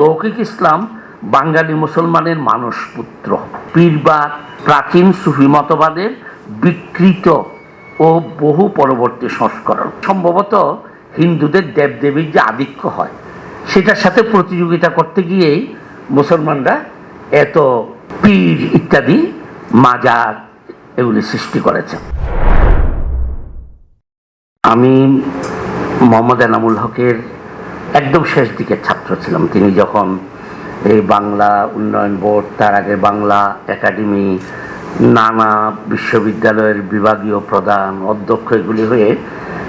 লৌকিক ইসলাম বাঙালি মুসলমানের মানস পুত্র পীরবাদ, প্রাচীন সুফি মতবাদের বিকৃত ও বহু পরবর্তী সংস্করণ। সম্ভবত হিন্দুদের দেবদেবীর যে আধিক্য হয়, সেটার সাথে প্রতিযোগিতা করতে গিয়েই মুসলমানরা এত পীর ইত্যাদি, মাজার এগুলি সৃষ্টি করেছে আমি মোহাম্মদ এনামুল হকের একদম শেষ দিকের ছাত্র ছিলাম। তিনি যখন এই বাংলা উন্নয়ন বোর্ড, তার আগে বাংলা একাডেমি, নানা বিশ্ববিদ্যালয়ের বিভাগীয় প্রধান, অধ্যক্ষ এগুলি হয়ে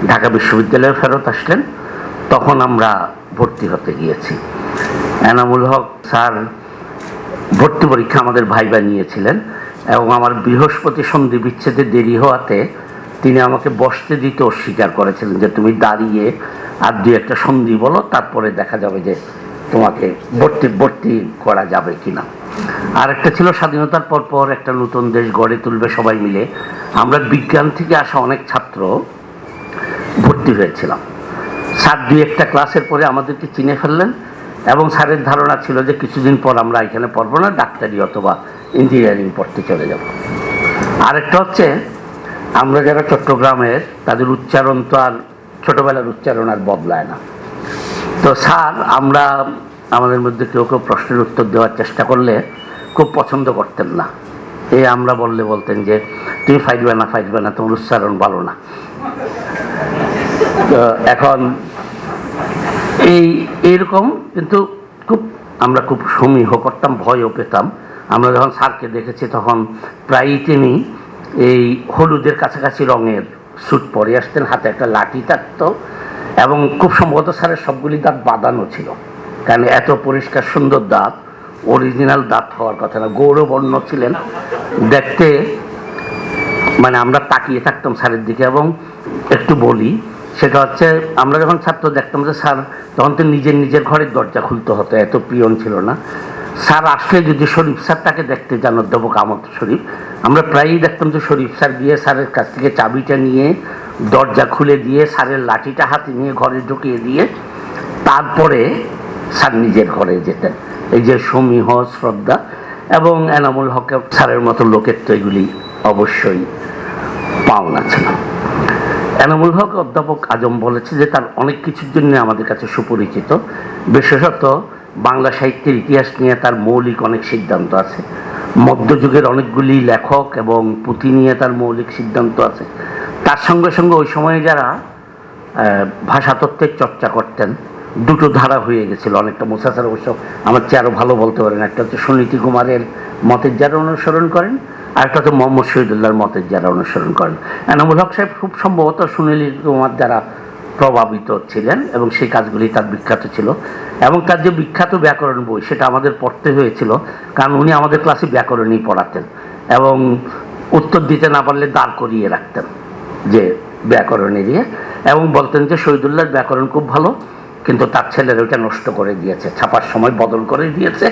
ঢাকা বিশ্ববিদ্যালয়ে ফেরত আসলেন। তখন আমরা ভর্তি হতে গিয়েছি। এনামুল হক স্যার ভর্তি পরীক্ষা আমাদের ভাইবা নিয়েছিলেন এবং আমার বৃহস্পতি সন্ধি বিচ্ছেদে দেরি হওয়াতে তিনি আমাকে বসতে দিতে অস্বীকার করেছিলেন যে তুমি দাঁড়িয়ে আর দুই একটা সন্ধি বলো, তারপরে দেখা যাবে যে তোমাকে ভর্তি ভর্তি করা যাবে কিনা। আর একটা ছিল স্বাধীনতার পর পর একটা নতুন দেশ গড়ে তুলবে সবাই মিলে। আমরা বিজ্ঞান থেকে আসা অনেক ছাত্র ভর্তি হয়েছিলাম। স্যার দুই একটা ক্লাসের পরে আমাদেরকে চিনে ফেললেন এবং স্যারের ধারণা ছিল যে কিছুদিন পর আমরা এখানে পড়ব না, ডাক্তারি অথবা ইঞ্জিনিয়ারিং পড়তে চলে যাব। আরেকটা হচ্ছে আমরা যারা চট্টগ্রামের, তাদের উচ্চারণ তো আর ছোটোবেলার উচ্চারণ আর বদলায় না। তো স্যার, আমরা আমাদের মধ্যে কেউ কেউ প্রশ্নের উত্তর দেওয়ার চেষ্টা করলে খুব পছন্দ করতেন না। এই আমরা বললে বলতেন যে, তুমি ফাইটবে না ফাইটবে না, তোমার উচ্চারণ ভালো না। তো এখন এই, এরকম কিন্তু খুব, আমরা খুব সমীহ করতাম, ভয়ও পেতাম। আমরা যখন স্যারকে দেখেছি, তখন প্রায়ই তিনি এই হলুদের কাছাকাছি রঙের স্যুট পরে আসতেন, হাতে একটা লাঠি থাকতো এবং খুব সম্ভবত স্যারের সবগুলি দাঁত বাঁধানো ছিল। কারণ এত পরিষ্কার সুন্দর দাঁত অরিজিনাল দাঁত হওয়ার কথা না, গৌরবর্ণ ছিলেন। দেখতে মানে আমরা তাকিয়ে থাকতাম স্যারের দিকে এবং একটু বলি, সেটা হচ্ছে আমরা যখন ছাত্র দেখতাম যে স্যার তখন তো নিজের নিজের ঘরের দরজা খুলতে হতো, এত পিয়ন ছিল না। স্যার আসলে যদি শরীফ স্যার তাকে দেখতে যান, অধ্যাপক আমত শরীফ, আমরা প্রায়ই দেখতাম যে শরীফ স্যার গিয়ে স্যারের কাছ থেকে চাবিটা নিয়ে, দরজা খুলে দিয়ে, স্যারের লাঠিটা হাতে নিয়ে ঘরে ঢুকিয়ে দিয়ে, তারপরে স্যার নিজের ঘরে যেতেন। এই যে সমীহ শ্রদ্ধা এবং এনামুল হকের স্যারের মতো লোকের তো এগুলি অবশ্যই পাওনা ছিল। এনামুল হক অধ্যাপক আজম বলেছে যে তার অনেক কিছুর জন্য আমাদের কাছে সুপরিচিত। বিশেষত বাংলা সাহিত্যের ইতিহাস নিয়ে তার মৌলিক অনেক সিদ্ধান্ত আছে। মধ্যযুগের অনেকগুলি লেখক এবং পুঁথি নিয়ে তার মৌলিক সিদ্ধান্ত আছে। তার সঙ্গে সঙ্গে ওই সময়ে যারা ভাষাতত্ত্বের চর্চা করতেন, দুটো ধারা হয়ে গেছিল। অনেকটা মুসাসার অবশ্য আমার চেয়ে আরও ভালো বলতে পারেন। একটা হচ্ছে সুনীতি কুমারের মতের যারা অনুসরণ করেন, আর একটা হচ্ছে মোহাম্মদ শহীদুল্লাহর মতের যারা অনুসরণ করেন। এনামুল হক সাহেব খুব সম্ভবত সুনীতি কুমার দ্বারা প্রভাবিত ছিলেন এবং সেই কাজগুলি তার বিখ্যাত ছিল। এবং তার যে বিখ্যাত ব্যাকরণ বই, সেটা আমাদের পড়তে হয়েছিল, কারণ উনি আমাদের ক্লাসে ব্যাকরণই পড়াতেন এবং উত্তর দিতে না পারলে দাঁড় করিয়ে রাখতেন যে ব্যাকরণ এরিয়ে এবং বলতেন যে শহীদুল্লাহর ব্যাকরণ খুব ভালো, কিন্তু তার ছেলের ওইটা নষ্ট করে দিয়েছে, ছাপার সময় বদল করে দিয়েছে,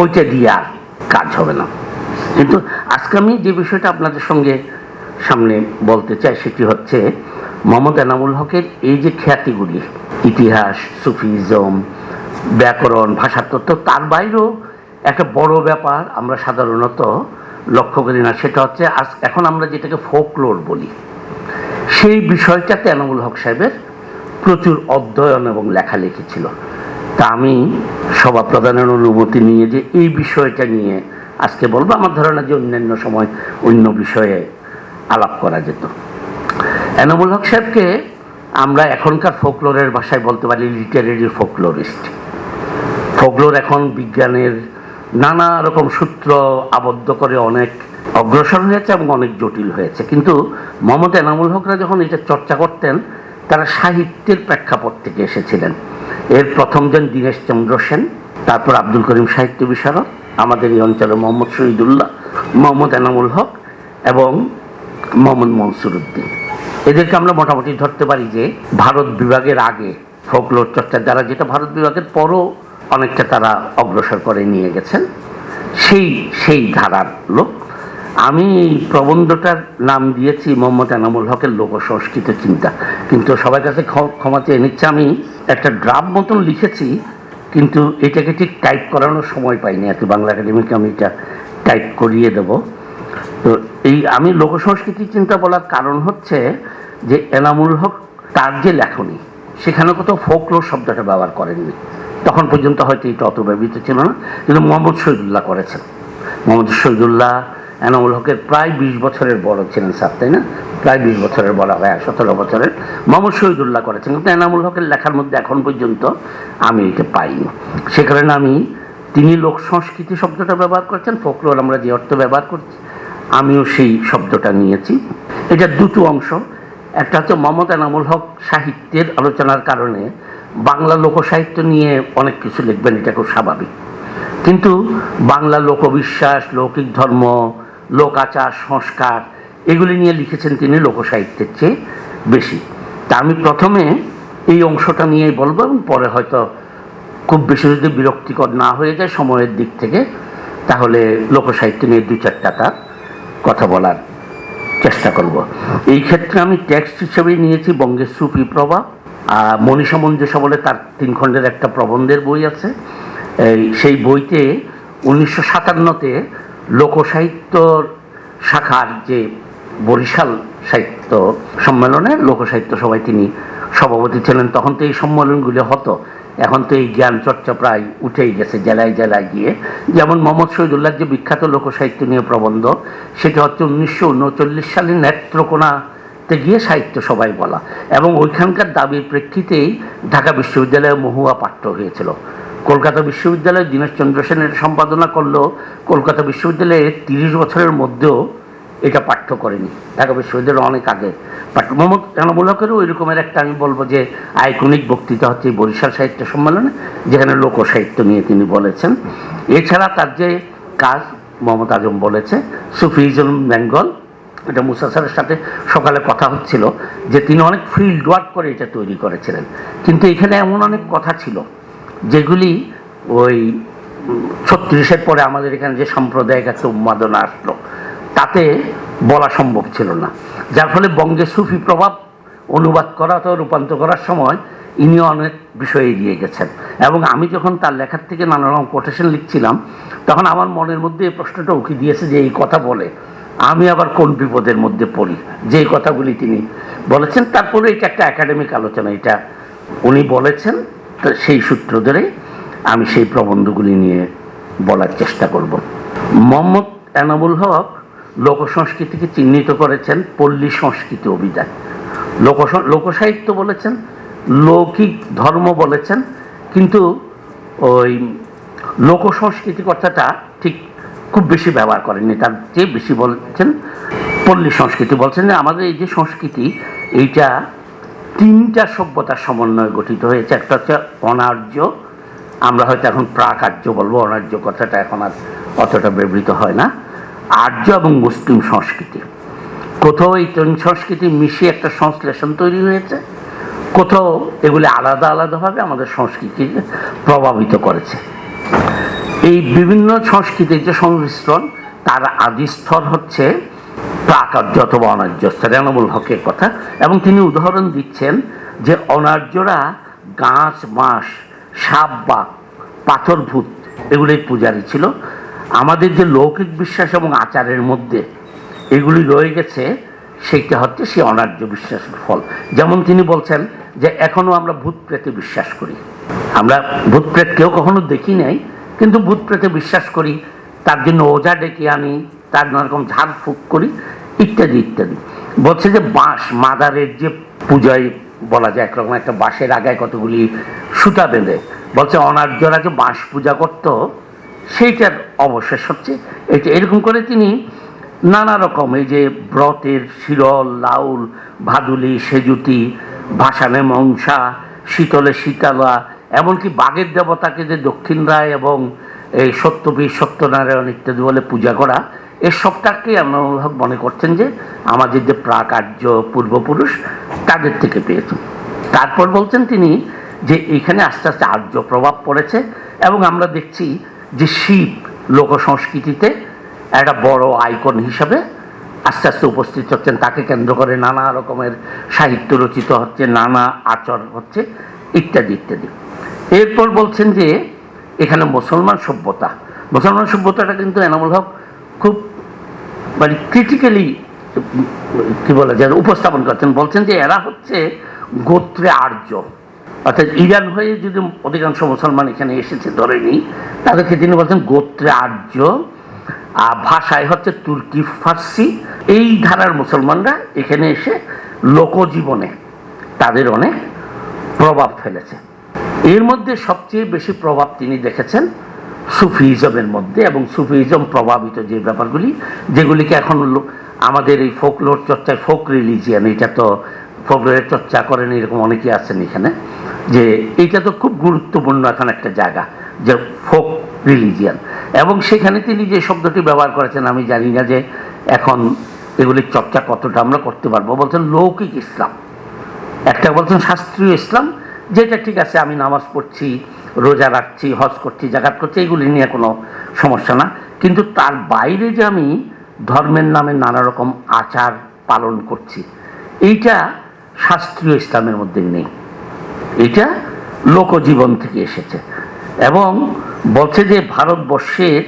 ওইটা দিয়ে আর কাজ হবে না। কিন্তু আজকে আমি যে বিষয়টা আপনাদের সঙ্গে সামনে বলতে চাই, সেটি হচ্ছে মোহাম্মদ এনামুল হকের এই যে খ্যাতিগুলি, ইতিহাস, সুফিজম ব্যাকরণ ভাষাতত্ত্ব তার বাইরেও একটা বড় ব্যাপার আমরা সাধারণত লক্ষ্য করি না, সেটা হচ্ছে আজ এখন আমরা যেটাকে ফোকলোর বলি, সেই বিষয়টাতে এনামুল হক সাহেবের প্রচুর অধ্যয়ন এবং লেখালেখি ছিল। তা আমি সভা প্রদানের অনুমতি নিয়ে যে এই বিষয়টা নিয়ে আজকে বলব, আমার ধারণা যে অন্যান্য সময় অন্য বিষয়ে আলাপ করা যেত। এনামুল হক সাহেবকে আমরা এখনকার ফোকলোরের ভাষায় বলতে পারি লিটারেরি ফোকলোরিস্ট ফোকলোর এখন বিজ্ঞানের নানা রকম সূত্র আবদ্ধ করে অনেক অগ্রসর হয়েছে এবং অনেক জটিল হয়েছে। কিন্তু মোহাম্মদ এনামুল হকরা যখন এটা চর্চা করতেন, তারা সাহিত্যের প্রেক্ষাপট থেকে এসেছিলেন। এর প্রথম জন দীনেশ চন্দ্র সেন, তারপর আব্দুল করিম সাহিত্য বিশারদ, আমাদের এই অঞ্চলে মোহাম্মদ শহীদুল্লাহ, মোহাম্মদ এনামুল হক এবং মোহাম্মদ মনসুর উদ্দিন। এদেরকে আমরা মোটামুটি ধরতে পারি যে, ভারত বিভাগের আগে ফোকলোর চর্চা, যারা যেটা ভারত বিভাগের পরও অনেকটা তারা অগ্রসর করে নিয়ে গেছেন। সেই সেই ধারার লোক। আমি প্রবন্ধটার নাম দিয়েছি মোহাম্মদ এনামুল হকের লোক সংস্কৃত চিন্তা। কিন্তু সবার কাছে ক্ষ- ক্ষমা চেয়ে নিচ্ছে আমি। একটা ড্রাফট মতন লিখেছি, কিন্তু এটাকে ঠিক টাইপ করানোর সময় পাইনি। আর কি বাংলা একাডেমিকে আমি এটা টাইপ করিয়ে দেব। তো এই আমি লোকসংস্কৃতি চিন্তা বলার কারণ হচ্ছে যে এনামুল হক তার যে লেখনী, সেখানে কোথাও ফোকলোর শব্দটা ব্যবহার করেননি। তখন পর্যন্ত হয়তো এটা অত ব্যবহৃত ছিল না। কিন্তু মোহাম্মদ শহীদুল্লাহ করেছেন। মোহাম্মদ শহীদুল্লাহ এনামুল হকের প্রায় বিশ বছরের বড় ছিলেন স্যার, তাই না? প্রায় বিশ বছরের বড় হয়, সতেরো বছরের। মোহাম্মদ শহীদুল্লাহ করেছেন, কিন্তু এনামুল হকের লেখার মধ্যে এখন পর্যন্ত আমি এটা পাইনি। সে কারণে আমি তিনি লোক সংস্কৃতি শব্দটা ব্যবহার করেছেন ফোকলোর আমরা যে অর্থ ব্যবহার করছি, আমিও সেই শব্দটা নিয়েছি। এটা দুটো অংশ। একটা হচ্ছে মোহাম্মদ এনামুল হক সাহিত্যের আলোচনার কারণে বাংলা লোকসাহিত্য নিয়ে অনেক কিছু লিখবেন, এটা খুব স্বাভাবিক। কিন্তু বাংলা লোকবিশ্বাস, লৌকিক ধর্ম লোকাচার সংস্কার, এগুলি নিয়ে লিখেছেন তিনি লোকসাহিত্যের চেয়ে বেশি। তা আমি প্রথমে এই অংশটা নিয়েই বলব এবং পরে হয়তো খুব বেশি যদি বিরক্তিকর না হয়ে যায় সময়ের দিক থেকে, তাহলে লোকসাহিত্য নিয়ে দু চারটা তার কথা বলার চেষ্টা করব। এই ক্ষেত্রে আমি টেক্সট হিসেবেই নিয়েছি বঙ্গের সুফি প্রভাব মনীষা মঞ্জুষা বলে তার তিন খণ্ডের একটা প্রবন্ধের বই আছে। এই সেই বইতে উনিশশো সাতান্নতে লোকসাহিত্যর শাখার যে বরিশাল সাহিত্য সম্মেলনে লোকসাহিত্য সভায় তিনি সভাপতি ছিলেন, তখন তো এই সম্মেলনগুলো হতো। এখন তো এই জ্ঞান চর্চা প্রায় উঠেই গেছে, জেলায় জেলায় গিয়ে। যেমন মোহাম্মদ শহীদুল্লাহর যে বিখ্যাত লোকসাহিত্য নিয়ে প্রবন্ধ, সেটা হচ্ছে উনিশশো উনচল্লিশ সালে নেত্রকোনাতে গিয়ে সাহিত্য সবাই বলা। এবং ওইখানকার দাবির প্রেক্ষিতেই ঢাকা বিশ্ববিদ্যালয়ে মহুয়া পাঠ্য হয়েছিল। কলকাতা বিশ্ববিদ্যালয়ে দীনেশচন্দ্র সেন এটা সম্পাদনা করলেও কলকাতা বিশ্ববিদ্যালয়ে তিরিশ বছরের মধ্যেও এটা পাঠ্য করেনি। ঢাকা বিশ্ববিদ্যালয় অনেক আগে পাঠ্য মোহাম্মদ এনামুলকেরও ওই রকমের একটা আমি বলব যে আইকনিক বক্তৃতা হচ্ছে বরিশাল সাহিত্য সম্মেলনে, যেখানে লোক সাহিত্য নিয়ে তিনি বলেছেন। এছাড়া তার যে কাজ মোহাম্মদ আজম বলেছে সুফিজম বেঙ্গল এটা মুসা স্যারের সাথে সকালে কথা হচ্ছিল যে তিনি অনেক ফিল্ড ওয়ার্ক করে এটা তৈরি করেছিলেন। কিন্তু এখানে এমন অনেক কথা ছিল যেগুলি ওই ছত্রিশের পরে আমাদের এখানে যে সাম্প্রদায়িক একটা উন্মাদনা আসলো। তাতে বলা সম্ভব ছিল না। যার ফলে বঙ্গে সুফি প্রভাব অনুবাদ করা তো রূপান্তর করার সময় ইনিও অনেক বিষয় এগিয়ে গেছেন। এবং আমি যখন তার লেখার থেকে নানা রকম কোটেশন লিখছিলাম, তখন আমার মনের মধ্যে এই প্রশ্নটা উকি দিয়েছে যে এই কথা বলে আমি আবার কোন বিপদের মধ্যে পড়ি? যে কথাগুলি তিনি বলেছেন, তারপরে এটা একটা একাডেমিক আলোচনা, এটা উনি বলেছেন, তো সেই সূত্র ধরে আমি সেই প্রবন্ধগুলি নিয়ে বলার চেষ্টা করব। মোহাম্মদ এনামুল হক লোকসংস্কৃতিকে চিহ্নিত করেছেন পল্লী সংস্কৃতি অভিধান লোক লোকসাহিত্য বলেছেন, লৌকিক ধর্ম বলেছেন, কিন্তু ওই লোকসংস্কৃতি কথাটা ঠিক খুব বেশি ব্যবহার করেননি। তার চেয়ে বেশি বলছেন পল্লী সংস্কৃতি। বলছেন যে আমাদের এই যে সংস্কৃতি, এইটা তিনটা সভ্যতার সমন্বয়ে গঠিত হয়েছে। একটা হচ্ছে অনার্য, আমরা হয়তো এখন প্রাক আর্য বলব, অনার্য কথাটা এখন আর অতটা ব্যবহৃত হয় না। আর্য এবং মুসলিম সংস্কৃতি। কোথাও এই তিন সংস্কৃতি মিশিয়ে একটা সংশ্লেষণ তৈরি হয়েছে। কোথাও এগুলি আলাদা আলাদাভাবে আমাদের সংস্কৃতিকে প্রভাবিত করেছে। এই বিভিন্ন সংস্কৃতির যে সংমিশ্রণ, তার আদিস্তর হচ্ছে প্রাকার্য অথবা অনার্য রেনামুল হকের কথা। এবং তিনি উদাহরণ দিচ্ছেন যে অনার্যরা গাছ মাস সাপ বা পাথরভূত এগুলোই পূজারী ছিল। আমাদের যে লৌকিক বিশ্বাস এবং আচারের মধ্যে এগুলি রয়ে গেছে, সেইটা হচ্ছে সেই অনার্য বিশ্বাসের ফল। যেমন তিনি বলছেন যে এখনও আমরা ভূত প্রেতে বিশ্বাস করি। আমরা ভূত প্রেত কেউ কখনো দেখি নাই কিন্তু ভূত প্রেতে বিশ্বাস করি, তার জন্য ওঝা ডেকে আনি, তার নানা রকম ঝাড় ফুক করি, ইত্যাদি ইত্যাদি। বলছে যে বাঁশ, মাদারের যে পূজায় বলা যায়, একরকম একটা বাঁশের আগায় কতগুলি সুতা বেঁধে। বলছে, অনার্যরা যে বাঁশ পূজা করত, সেইটার অবশেষ হচ্ছে এটা এরকম করে তিনি নানা রকম, এই যে ব্রতের শিরল, লাউল, ভাদুলি, সেজুতি, ভাসানে মংসা, শীতলে শীতলা এমনকি বাঘের দেবতাকে যে দক্ষিণ রায় এবং এই সত্যবীর সত্যনারায়ণ ইত্যাদি বলে পূজা করা এর সবটাকেই অনুভব মনে করছেন যে আমাদের যে প্রাক আর্য পূর্বপুরুষ তাদের থেকে পেয়েছেন। তারপর বলছেন তিনি যে এখানে আস্তে আস্তে আর্য প্রভাব পড়েছে এবং আমরা দেখছি যে শিব লোক সংস্কৃতিতে একটা বড় আইকন হিসাবে আস্তে আস্তে উপস্থিত হচ্ছেন। তাকে কেন্দ্র করে নানা রকমের সাহিত্য রচিত হচ্ছে, নানা আচর হচ্ছে, ইত্যাদি ইত্যাদি। এরপর বলছেন যে, এখানে মুসলমান সভ্যতা। মুসলমান সভ্যতাটা কিন্তু এনামুল হক খুব মানে ক্রিটিক্যালি কি বলে যায় উপস্থাপন করছেন। বলছেন যে, এরা হচ্ছে গোত্রে আর্য। অর্থাৎ ইরান হয়ে যদি অধিকাংশ মুসলমান এখানে এসেছে ধরে নিই তাদেরকে তিনি বলছেন গোত্রে আর্য। আর ভাষায় হচ্ছে তুর্কি, ফার্সি। এই ধারার মুসলমানরা এখানে এসে লোকজীবনে তাদের অনেক প্রভাব ফেলেছে। এর মধ্যে সবচেয়ে বেশি প্রভাব তিনি দেখেছেন সুফিজমের মধ্যে এবং সুফিজম প্রভাবিত যে ব্যাপারগুলি, যেগুলিকে এখন আমাদের এই ফোকলোর চর্চায় ফোক রিলিজিয়ান, এটা তো ফোকলোরের চর্চা করেন এরকম অনেকে আছেন এখানে, যে এটা তো খুব গুরুত্বপূর্ণ এখন একটা জায়গা যে ফোক রিলিজিয়ান। এবং সেখানে তিনি যে শব্দটি ব্যবহার করেছেন, আমি জানি না যে এখন এগুলির চর্চা কতটা আমরা করতে পারব। বলছেন লৌকিক ইসলাম। একটা বলছেন শাস্ত্রীয় ইসলাম যেটা ঠিক আছে, আমি নামাজ পড়ছি, রোজা রাখছি, হজ করছি জাকাত করছি, এগুলি নিয়ে কোনো সমস্যা না। কিন্তু তার বাইরে যে আমি ধর্মের নামে নানা রকম আচার পালন করছি, এইটা শাস্ত্রীয় ইসলামের মধ্যে নেই। এটা লোকজীবন থেকে এসেছে। এবং বলছে যে ভারতবর্ষের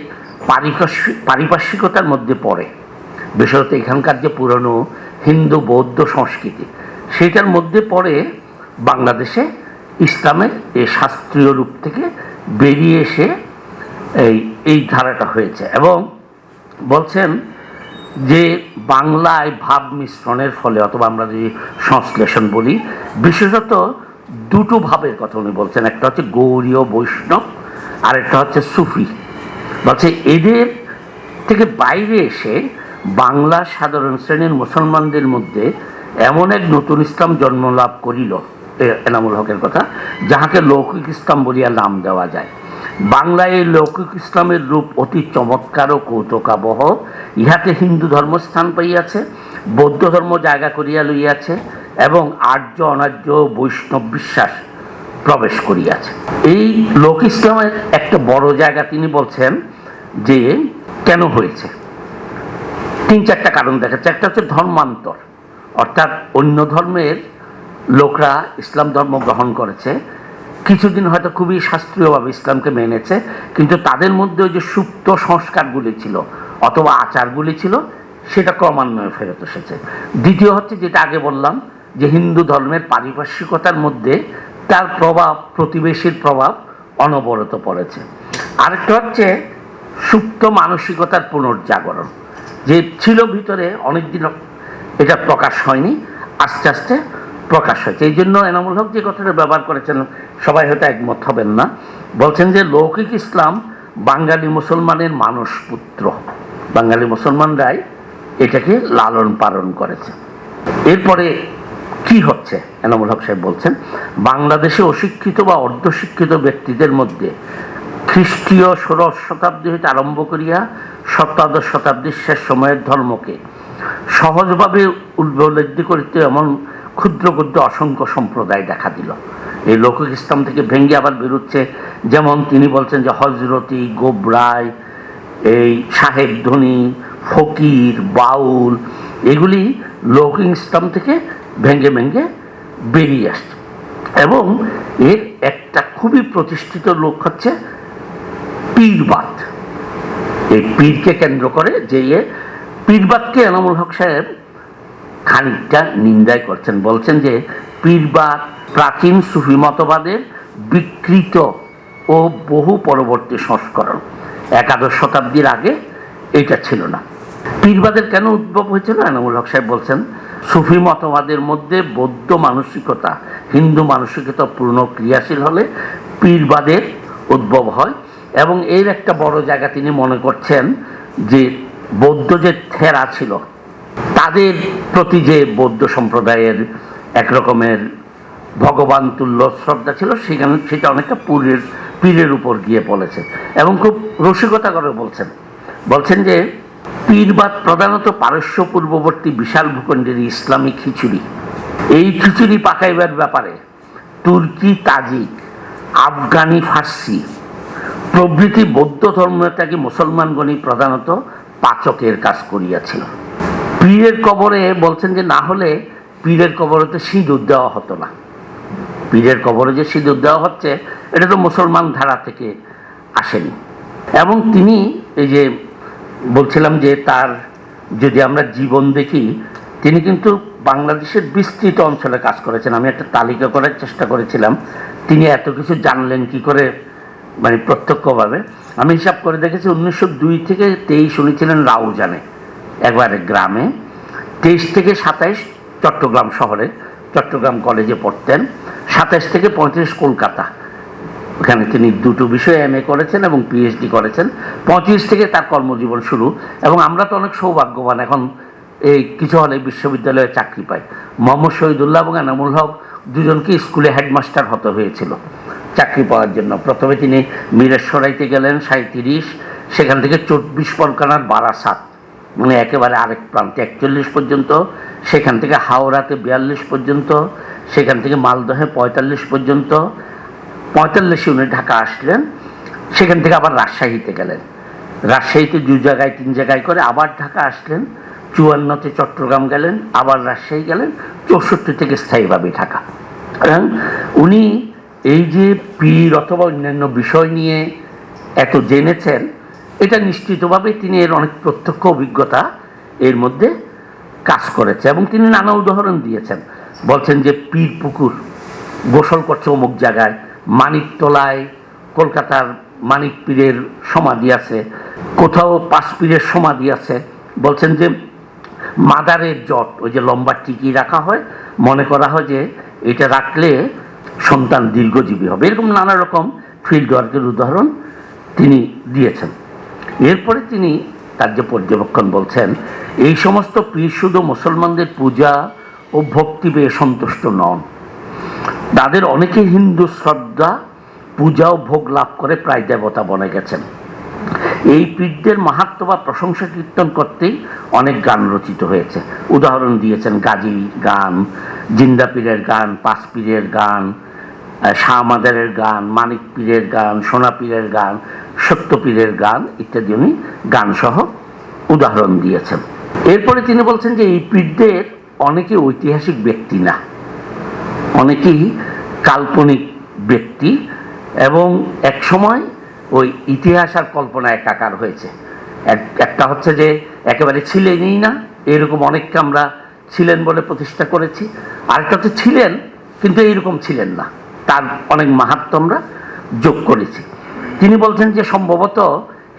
পারিপার্শ্বিক, পারিপার্শ্বিকতার মধ্যে পড়ে। বিশেষত এখানকার যে পুরনো হিন্দু, বৌদ্ধ সংস্কৃতি, সেটার মধ্যে পড়ে বাংলাদেশে ইসলামের এই শাস্ত্রীয় রূপ থেকে বেরিয়ে এসে এই এই ধারাটা হয়েছে এবং বলছেন যে বাংলায় ভাব মিশ্রণের ফলে অথবা আমরা যদি সংশ্লেষণ বলি, বিশেষত দুটো ভাবের কথা উনি বলছেন, একটা হচ্ছে গৌরীয় বৈষ্ণব, আর একটা হচ্ছে সুফি। বলছে এদের থেকে বাইরে এসে বাংলার সাধারণ শ্রেণির মুসলমানদের মধ্যে এমন এক নতুন ইসলাম জন্ম লাভ করিল এনামুল হকের কথা, যাহাকে লৌকিক ইসলাম বলিয়া নাম দেওয়া যায়। বাংলায় এই লৌকিক ইসলামের রূপ অতি চমৎকার ও কৌতুকাবহ। ইহাতে হিন্দু ধর্ম স্থান পাইয়াছে, বৌদ্ধ ধর্ম জায়গা করিয়া লইয়াছে, এবং আর্য, অনার্য বৈষ্ণব বিশ্বাস প্রবেশ করিয়াছে। এই লোক ইসলামের একটা বড় জায়গা তিনি বলছেন যে, কেন হয়েছে? তিন চারটা কারণ দেখাচ্ছে। একটা হচ্ছে ধর্মান্তর, অর্থাৎ অন্য ধর্মের লোকরা ইসলাম ধর্ম গ্রহণ করেছে। কিছুদিন হয়তো খুবই শাস্ত্রীয়ভাবে ইসলামকে মেনেছে, কিন্তু তাদের মধ্যে ওই যে সুপ্ত সংস্কারগুলি ছিল অথবা আচারগুলি ছিল, সেটা ক্রমান্বয়ে ফেরত এসেছে। দ্বিতীয় হচ্ছে যেটা আগে বললাম, যে হিন্দু ধর্মের পারিপার্শ্বিকতার মধ্যে তার প্রভাব, প্রতিবেশীর প্রভাব অনবরত পড়েছে। আরেকটা হচ্ছে সুপ্ত মানসিকতার পুনর্জাগরণ। যে ছিল ভিতরে অনেকদিন এটা প্রকাশ হয়নি, আস্তে আস্তে প্রকাশ হয়েছে। এই জন্য এনামুল হক যে কথাটা ব্যবহার করেছেন, সবাই হয়তো একমত হবেন না। বলছেন যে, লৌকিক ইসলাম বাঙালি মুসলমানের মানস পুত্র। বাঙালি মুসলমানরাই এটাকে লালন পালন করেছে। এরপরে কি হচ্ছে? এনামুল হক সাহেব বলছেন, বাংলাদেশে অশিক্ষিত বা অর্ধশিক্ষিত ব্যক্তিদের মধ্যে খ্রিস্টীয় ষোড়শ শতাব্দী হইতে আরম্ভ করিয়া সপ্তাদশ শতাব্দীর শেষ সময়ের ধর্মকে সহজভাবে উপলব্ধি করিতে এমন ক্ষুদ্র ক্ষুদ্র অসংখ্য সম্প্রদায় দেখা দিল। এই লৌকিক ইসলাম থেকে ভেঙ্গে আবার বেরোচ্ছে। যেমন তিনি বলছেন যে হজরতি গোবরায় এই সাহেব ধনী, ফকির, বাউল, এগুলি লৌকিক ইসলাম থেকে ভেঙ্গে ভেঙ্গে বেরিয়ে আসছে। এবং এর একটা খুবই প্রতিষ্ঠিত লোক হচ্ছে পীরবাদ। এই পীরকে কেন্দ্র করে যে পীরবাদকে এনামুল হক সাহেব খানিকটা নিন্দায় করছেন। বলছেন যে, পীরবাদ প্রাচীন সুফি মতবাদের বিকৃত ও বহু পরবর্তী সংস্করণ। একাদশ শতাব্দীর আগে এটা ছিল না। পীরবাদের কেন উদ্ভব হয়েছিল? এনামুল হক সাহেব বলছেন, সুফি মতবাদের মধ্যে বৌদ্ধ মানসিকতা, হিন্দু মানসিকতা পূর্ণ ক্রিয়াশীল হলে পীরবাদের উদ্ভব হয় এবং এর একটা বড় জায়গা তিনি মনে করছেন যে, বৌদ্ধ যে থেরা ছিল তাদের প্রতি যে বৌদ্ধ সম্প্রদায়ের একরকমের ভগবান তুল্য শ্রদ্ধা ছিল, সেখানে সেটা অনেকটা পীরের পীরের উপর গিয়ে পড়েছে। এবং খুব রসিকতা করে বলছেন। বলছেন যে পীরবাদ প্রধানত পারস্য পূর্ববর্তী বিশাল ভূখণ্ডের ইসলামী খিচুড়ি। এই খিচুড়ি পাকাইবার ব্যাপারে তুর্কি, তাজিক, আফগানি, ফার্সি প্রভৃতি বৌদ্ধ ধর্মটাকে মুসলমানগণই প্রধানত পাচকের কাজ করিয়াছিল। পীরের কবরে বলছেন যে, না হলে পীরের কবরেতে সিঁদুর দেওয়া হতো না। পীরের কবরে যে সিঁদুর দেওয়া হচ্ছে, এটা তো মুসলমান ধারা থেকে আসেনি। এবং তিনি এই যে বলছিলাম যে, তার যদি আমরা জীবন দেখি, তিনি কিন্তু বাংলাদেশের বিস্তৃত অঞ্চলে কাজ করেছেন। আমি একটা তালিকা করার চেষ্টা করেছিলাম। তিনি এত কিছু জানলেন কি করে মানে প্রত্যক্ষভাবে। আমি হিসাব করে দেখেছি, উনিশশো দুই থেকে তেইশ উনি ছিলেন রাউজানে। একবারে গ্রামে। তেইশ থেকে সাতাইশ চট্টগ্রাম শহরে, চট্টগ্রাম কলেজে পড়তেন। সাতাইশ থেকে পঁয়ত্রিশ কলকাতা। ওখানে তিনি দুটো বিষয়ে এম করেছেন এবং পিএইচডি করেছেন। পঁয়ত্রিশ থেকে তার কর্মজীবন শুরু। এবং আমরা তো অনেক সৌভাগ্যবান, এখন এই কিছু হলে বিশ্ববিদ্যালয়ে চাকরি পাই। মোহাম্মদ শহীদুল্লাহ এবং এনামুল হক দুজনকে স্কুলে হেডমাস্টার হতে হয়েছিল চাকরি পাওয়ার জন্য। প্রথমে তিনি মিরেশ্বরাইতে গেলেন সাঁত্রিশ সেখান থেকে চব্বিশ পরগনার বারাসাত। মানে একেবারে আরেক প্রান্তে একচল্লিশ পর্যন্ত, সেখান থেকে হাওড়াতে বিয়াল্লিশ পর্যন্ত, সেখান থেকে মালদহে পঁয়তাল্লিশ পর্যন্ত, পঁয়তাল্লিশে উনি ঢাকা আসলেন, সেখান থেকে আবার রাজশাহীতে গেলেন। রাজশাহীতে দু জায়গায়, তিন জায়গায় করে আবার ঢাকা আসলেন, চুয়ান্নতে চট্টগ্রাম গেলেন, আবার রাজশাহী গেলেন, চৌষট্টি থেকে স্থায়ীভাবে ঢাকা। কারণ উনি এই যে পীর অথবা অন্যান্য বিষয় নিয়ে এত জেনেছেন এটা নিশ্চিতভাবে তিনি এর অনেক প্রত্যক্ষ অভিজ্ঞতা এর মধ্যে কাজ করেছে এবং তিনি নানা উদাহরণ দিয়েছেন। বলছেন যে পীর পুকুর গোসল করছে অমুক জায়গায়, মানিকতলায়, কলকাতার মানিক পীরের সমাধি আছে, কোথাও পাঁচ পীরের সমাধি আছে। বলছেন যে মাদারের জট, ওই যে লম্বা টিকি রাখা হয়, মনে করা হয় যে এটা রাখলে সন্তান দীর্ঘজীবী হবে। এরকম নানা রকম ফিল্ড ওয়ার্কের উদাহরণ তিনি দিয়েছেন। এরপরে তিনি তার যে পর্যবেক্ষণ বলছেন, এই সমস্ত পীর শুধু মুসলমানদের পূজা ও ভক্তি পেয়ে সন্তুষ্ট নন। তাদের অনেকে হিন্দু শ্রদ্ধা, পূজা ও ভোগ লাভ করে প্রায় দেবতা বনে গেছেন। এই পীরদের মাহাত্ম বা প্রশংসা কীর্তন করতেই অনেক গান রচিত হয়েছে। উদাহরণ দিয়েছেন গাজী গান, জিন্দা পীরের গান, পাঁচ পীরের গান শাহ মাদারের গান, মানিক পীরের গান, সোনা পীরের গান সত্য পীরের গান ইত্যাদি উনি গানসহ উদাহরণ দিয়েছেন। এরপরে তিনি বলছেন যে এই পীরদের অনেকে ঐতিহাসিক ব্যক্তি না। অনেকেই কাল্পনিক ব্যক্তি এবং এক সময় ওই ইতিহাস আর কল্পনা একাকার হয়েছে। এক- একটা হচ্ছে যে একেবারে ছিলেনই না, এরকম অনেককে আমরা ছিলেন বলে প্রতিষ্ঠা করেছি। আরেকটা হচ্ছে ছিলেন, কিন্তু এইরকম ছিলেন না। তার অনেক মাহাত্ম আমরা যোগ করেছি। তিনি বলছেন যে সম্ভবত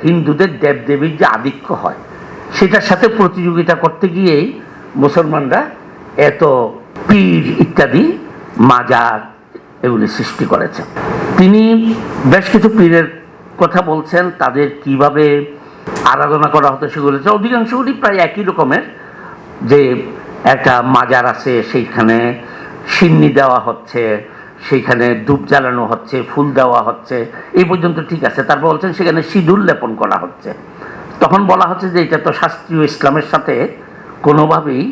হিন্দুদের দেবদেবীর যে আধিক্য হয়, সেটার সাথে প্রতিযোগিতা করতে গিয়েই মুসলমানরা এত পীর ইত্যাদি, মাজার এগুলি সৃষ্টি করেছে তিনি বেশ কিছু পীরের কথা বলছেন, তাদের কীভাবে আরাধনা করা হতো সেগুলো অধিকাংশগুলি প্রায় একই রকমের, যে একটা মাজার আছে, সেইখানে সিন্নি দেওয়া হচ্ছে সেইখানে ডুব জ্বালানো হচ্ছে, ফুল দেওয়া হচ্ছে, এই পর্যন্ত ঠিক আছে। তারপর বলছেন সেখানে সিঁদুর লেপন করা হচ্ছে। তখন বলা হচ্ছে যে এটা তো শাস্ত্রীয় ইসলামের সাথে কোনোভাবেই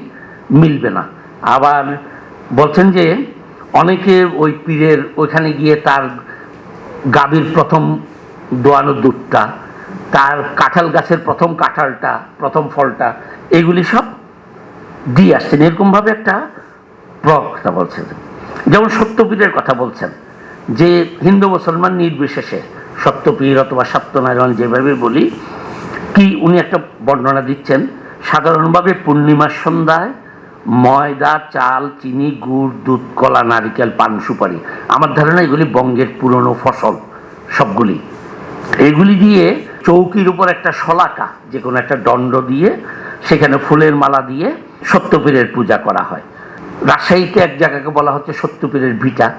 মিলবে না। আবার বলছেন যে অনেকে ওই পীরের ওইখানে গিয়ে তার গাভীর প্রথম দোয়ানো দুধটা, তার কাঁঠাল গাছের প্রথম কাঁঠালটা, প্রথম ফলটা, এগুলি সব দিয়ে আসছেন। এরকমভাবে একটা কথা বলছেন। যেমন সত্যপীরের কথা বলছেন, যে হিন্দু মুসলমান নির্বিশেষে সত্যপীর অথবা সত্যনারায়ণ যেভাবে বলি, কি উনি একটা বর্ণনা দিচ্ছেন, সাধারণভাবে পূর্ণিমার সন্ধ্যায় ময়দা, চাল, চিনি, গুড়, দুধ, কলা, নারিকেল, পান, সুপারি, আমার ধারণা এগুলি বঙ্গের পুরনো ফসল সবগুলি। এগুলি দিয়ে চৌকির উপর একটা শলাকা যে কোনো একটা দণ্ড দিয়ে, সেখানে ফুলের মালা দিয়ে সত্যপীরের পূজা করা হয়। রাজশাহীতে এক জায়গাকে বলা হচ্ছে সত্যপীরের ভিটা।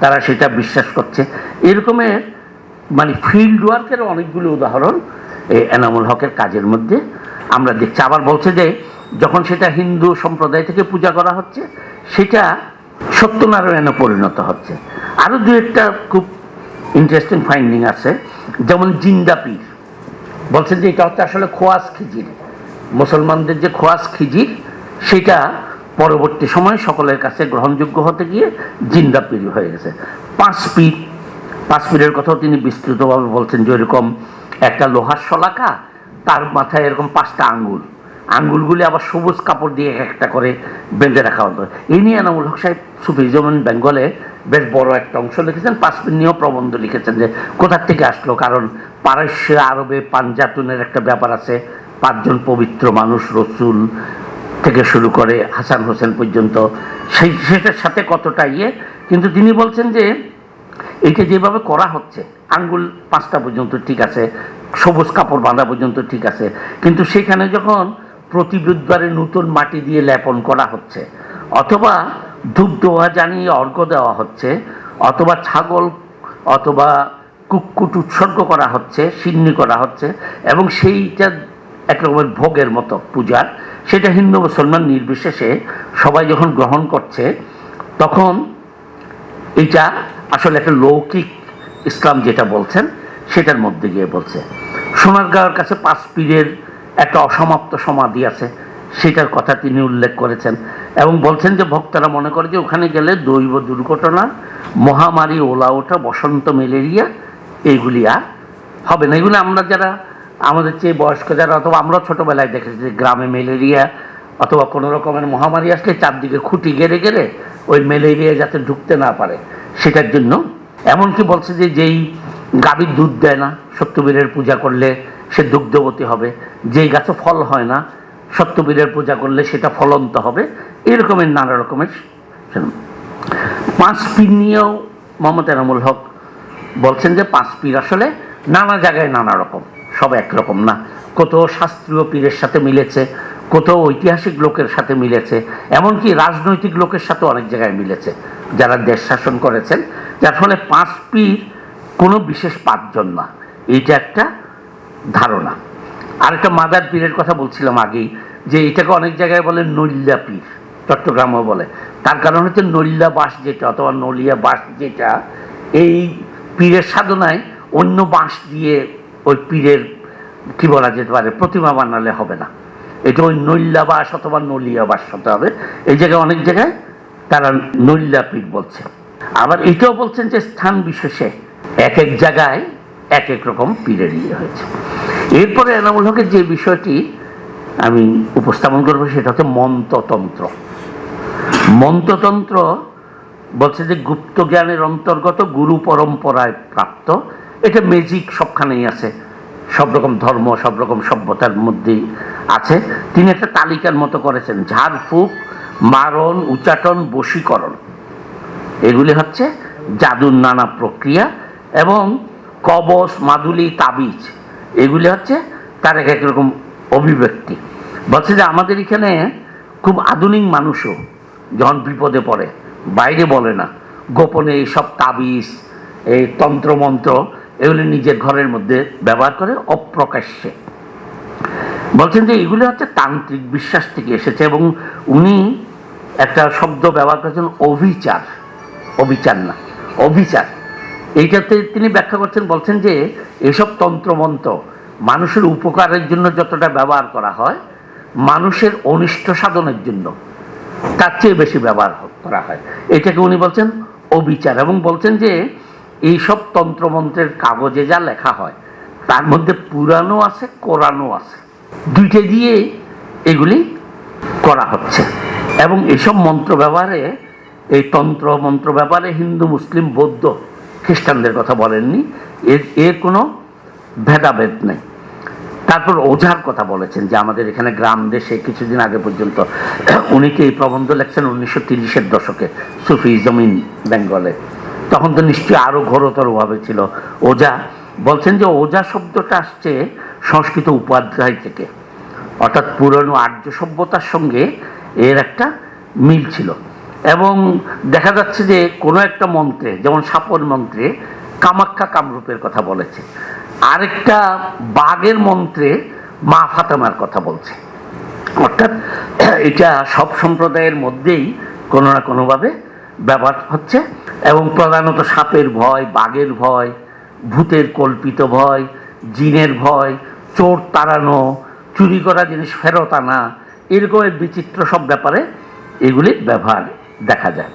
তারা সেটা বিশ্বাস করছে। এরকমের মানে ফিল্ড ওয়ার্কের অনেকগুলো উদাহরণ এই এনামুল হকের কাজের মধ্যে আমরা দেখছি। আবার বলছে যে, যখন সেটা হিন্দু সম্প্রদায় থেকে পূজা করা হচ্ছে, সেটা সত্যনারায়ণে পরিণত হচ্ছে। আরও দু একটা খুব ইন্টারেস্টিং ফাইন্ডিং আছে, যেমন জিন্দা পীর। বলছেন যে, এটা হচ্ছে আসলে খোয়াজ খিজির। মুসলমানদের যে খোয়াজ খিজির, সেটা পরবর্তী সময়ে সকলের কাছে গ্রহণযোগ্য হতে গিয়ে জিন্দা পীর হয়ে গেছে। পাঁচ পীর, পাঁচ পীরের কথাও তিনি বিস্তৃতভাবে বলছেন যে এরকম একটা লোহার শলাকা, তার মাথায় এরকম পাঁচটা আঙ্গুল। আঙ্গুলগুলি আবার সবুজ কাপড় দিয়ে একটা করে বেঁধে রাখা হতো। এই নিয়ে এনামুল হক সাহেব সুফি যেমন বেঙ্গলে বেশ বড় একটা অংশ লিখেছেন পাঁচপিন নিয়েও প্রবন্ধ লিখেছেন যে কোথার থেকে আসলো, কারণ পারস্য আরবে পাঞ্জাতুনের একটা ব্যাপার আছে, পাঁচজন পবিত্র মানুষ, রসুল থেকে শুরু করে হাসান হোসেন পর্যন্ত, সেই সেটার সাথে কতটা ইয়ে? কিন্তু তিনি বলছেন যে, এইটা যেভাবে করা হচ্ছে, আঙ্গুল পাঁচটা পর্যন্ত ঠিক আছে, সবুজ কাপড় বাঁধা পর্যন্ত ঠিক আছে, কিন্তু সেখানে যখন প্রতি বুধবারে নতুন মাটি দিয়ে লেপন করা হচ্ছে, অথবা ধূপ দোয়া জানিয়ে অর্ঘ দেওয়া হচ্ছে, অথবা ছাগল অথবা কুকুট উৎসর্গ করা হচ্ছে, সিন্নি করা হচ্ছে, এবং সেইটা এক রকমের ভোগের মতো পূজার সেটা হিন্দু মুসলমান নির্বিশেষে সবাই যখন গ্রহণ করছে, তখন এটা আসলে একটা লৌকিক ইসলাম যেটা বলছেন, সেটার মধ্যে গিয়ে বলছে। সোনারগাঁওয়ের কাছে পাঁচ পীরের একটা অসমাপ্ত সমাধি আছে, সেটার কথা তিনি উল্লেখ করেছেন এবং বলছেন যে, ভক্তরা মনে করে যে, ওখানে গেলে দৈব দুর্ঘটনা, মহামারী, ওলা ওঠা, বসন্ত, ম্যালেরিয়া এইগুলি আর হবে না। এগুলো আমরা যারা আমাদের চেয়ে বয়স্ক যারা, অথবা আমরা ছোটোবেলায় দেখেছি যে গ্রামে ম্যালেরিয়া অথবা কোনো রকমের মহামারী আসলে চারদিকে খুঁটি গেড়ে গেড়ে ওই ম্যালেরিয়া যাতে ঢুকতে না পারে, সেটার জন্য। এমনকি বলছে যে যেই গাভীর দুধ দেয় না, সত্যবীরের পূজা করলে সে দুগ্ধবতী হবে, যেই গাছে ফল হয় না, সত্যবীরের পূজা করলে সেটা ফলন্ত হবে, এরকমের নানা রকমের পাঁচ পীর নিয়েও মোহাম্মদ এনামুল হক বলছেন যে পাঁচ পীর আসলে নানা জায়গায় নানা রকম। সব একরকম না। কোথাও শাস্ত্রীয় পীরের সাথে মিলেছে, কোথাও ঐতিহাসিক লোকের সাথে মিলেছে, এমনকি রাজনৈতিক লোকের সাথে অনেক জায়গায় মিলেছে। যারা দেশ শাসন করেছেন, যার ফলে পাঁচ পীর কোনো বিশেষ পাঁচজন না। এইটা একটা ধারণা। আর একটা মাদার পীরের কথা বলছিলাম আগেই, যে এটাকে অনেক জায়গায় বলে নৈল্যা পীর, চট্টগ্রামও বলে। তার কারণ হচ্ছে নৈল্যা বাস যেটা, অথবা নলিয়া বাস যেটা, এই পীরের সাধনায় অন্য বাঁশ দিয়ে ওই পীরের, কি বলা যেতে পারে, প্রতিমা বানালে হবে না। এটা ওই নৈল্যা বাস অথবা নলিয়া বাস হতে হবে, এই জায়গায় অনেক জায়গায় তারা নৈল্যা পীর বলছে। আবার এটাও বলছেন যে স্থান বিশেষে এক এক জায়গায় এক এক রকম পীরের ইয়ে হয়েছে। এরপরে এনামুল হকের যে বিষয়টি আমি উপস্থাপন করব, সেটা হচ্ছে মন্ত্রতন্ত্র। মন্ত্রতন্ত্র বলছে যে গুপ্ত জ্ঞানের অন্তর্গত গুরু পরম্পরায় প্রাপ্ত এটা ম্যাজিক সবখানেই আছে। সব রকম ধর্ম সব রকম সভ্যতার মধ্যেই আছে। তিনি একটা তালিকার মতো করেছেন, ঝাড়ফুঁক, মারণ উচ্চাটন বশীকরণ। এগুলি হচ্ছে জাদুর নানা প্রক্রিয়া এবং কবচ, মাদুলি, তাবিজ। এগুলি হচ্ছে তার এক এক রকম অভিব্যক্তি। বলছে যে আমাদের এখানে খুব আধুনিক মানুষও যখন বিপদে পড়ে, বাইরে বলে না, গোপনে এইসব তাবিজ, এই তন্ত্রমন্ত্র এগুলি নিজের ঘরের মধ্যে ব্যবহার করে অপ্রকাশ্যে। বলছেন যে এগুলি হচ্ছে তান্ত্রিক বিশ্বাস থেকে এসেছে এবং উনি একটা শব্দ ব্যবহার করেছেন অভিচার অবিচার না অভিচার এইটাতে তিনি ব্যাখ্যা করছেন, বলছেন যে এসব তন্ত্রমন্ত্র মানুষের উপকারের জন্য যতটা ব্যবহার করা হয়, মানুষের অনিষ্ট সাধনের জন্য তার চেয়ে বেশি ব্যবহার করা হয়। এটাকে উনি বলছেন অবিচার এবং বলছেন যে এইসব তন্ত্রমন্ত্রের কাগজে যা লেখা হয়, তার মধ্যে পুরানো আছে, কোরআনও আছে। দুইটা দিয়ে এগুলি করা হচ্ছে। এবং এসব মন্ত্র ব্যবহারে, এই তন্ত্র মন্ত্র ব্যাপারে হিন্দু, মুসলিম, বৌদ্ধ খ্রিস্টানদের কথা বলেননি। এর এর কোনো ভেদাভেদ নেই। তারপর ওঝার কথা বলেছেন যে আমাদের এখানে গ্রাম দেশে কিছুদিন আগে পর্যন্ত উনি কি এই প্রবন্ধ লেখছেন উনিশশো তিরিশের দশকে, সুফি জমিন বেঙ্গলে? তখন তো নিশ্চয়ই আরও ঘোরতরভাবে ছিল। ওজা বলছেন যে ওজা শব্দটা আসছে সংস্কৃত উপাধ্যায় থেকে। অর্থাৎ পুরনো আর্য সভ্যতার সঙ্গে এর একটা মিল ছিল। এবং দেখা যাচ্ছে যে কোনো একটা মন্ত্রে, যেমন সাপন মন্ত্রে কামাখ্যা কামরূপের কথা বলেছে। আরেকটা বাঘের মন্ত্রে মা ফাতেমার কথা বলছে। অর্থাৎ এটা সব সম্প্রদায়ের মধ্যেই কোনো না কোনোভাবে ব্যবহার হচ্ছে, এবং প্রধানত সাপের ভয়, বাঘের ভয়, ভূতের কল্পিত ভয়, জিনের ভয়, চোর তাড়ানো, চুরি করা জিনিস ফেরত আনা, এরকমের বিচিত্র সব ব্যাপারে এগুলির ব্যবহার দেখা যায়।